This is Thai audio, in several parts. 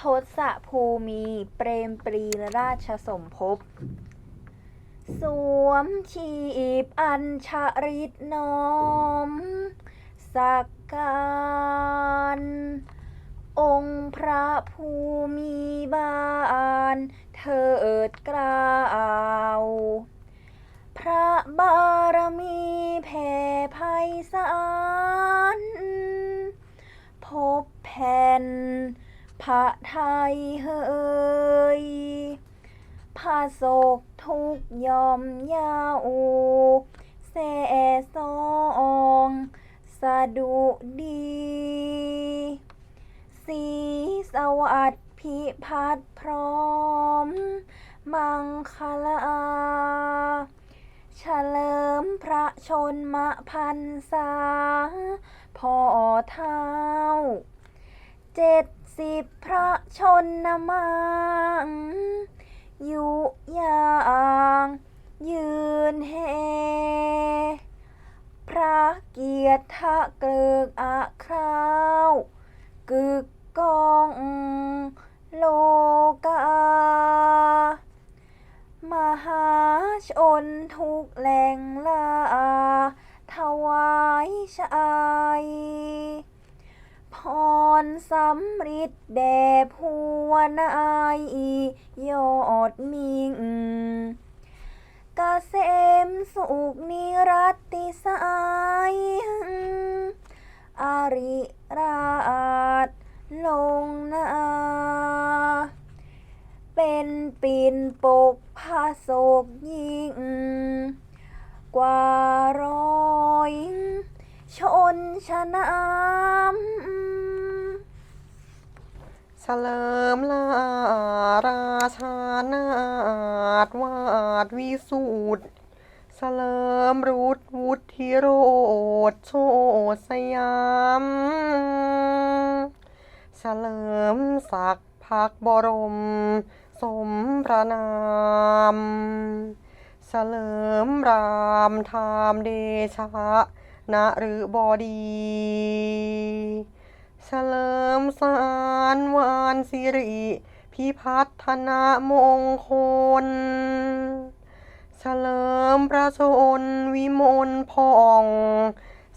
ทศภูมิ เปรมปรีราชสมภพสวมชีพอัญชริตน้อม สักการองค์พระภูมิบาลเถิดกล้าวพระบารมีแผ่ไพศาลพบแผ่น พระไทยเฮยพระโศกทุกยอมยาวแสซองสะดุดี สีสวัสดิ์พิพัฒพร้อม มังคลาเฉลิมพระชนมพันษาพ่อท้า เจ็ดสิบพระชนนมังอยุยางยืนแห่พระเกียรติทะเกิกอะคราวกึกกองโลกามหาชนทุกแหล่งลาถวายชัยพอ รสำริดแด่ผู้วนายยอดมิงกเกษมสุขนิรัติสายอาริราชลงนาเป็นปิ่นปกพระโศกยิ่ง กว่าร้อย ชนชนาม เฉลิมลาราชานาถวาดวิสูตรเฉลิมรุตวุฒิโรดโชดสยามเฉลิมศักดิ์พักบรม สมพระนามเฉลิมรามทามเดชะนะหรือบอดี เฉลิมสารวานสิริ พิพัฒนามงคล เฉลิมพระชนวิมลพอง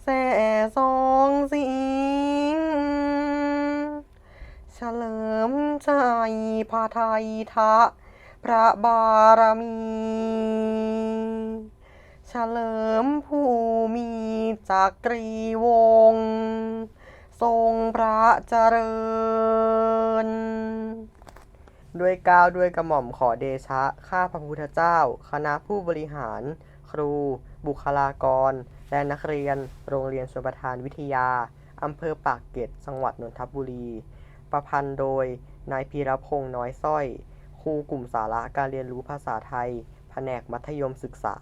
แส่ซองสิงเฉลิมใจพระไทยทะ พระบารมี เฉลิมผู้มีจักรีวงศ์ ทรงพระเจริญ ด้วยกล้าวด้วยกระหม่อมขอเดชะ ข้าพระพุทธเจ้า คณะผู้บริหาร ครู บุคลากร และนักเรียน โรงเรียนชลประทานวิทยา อำเภอปากเกร็ด จังหวัดนนทบุรี ประพันธ์โดย นายพีรพงษ์น้อยสร้อย ครูกลุ่มสาระการเรียนรู้ภาษาไทย แผนกมัธยมศึกษา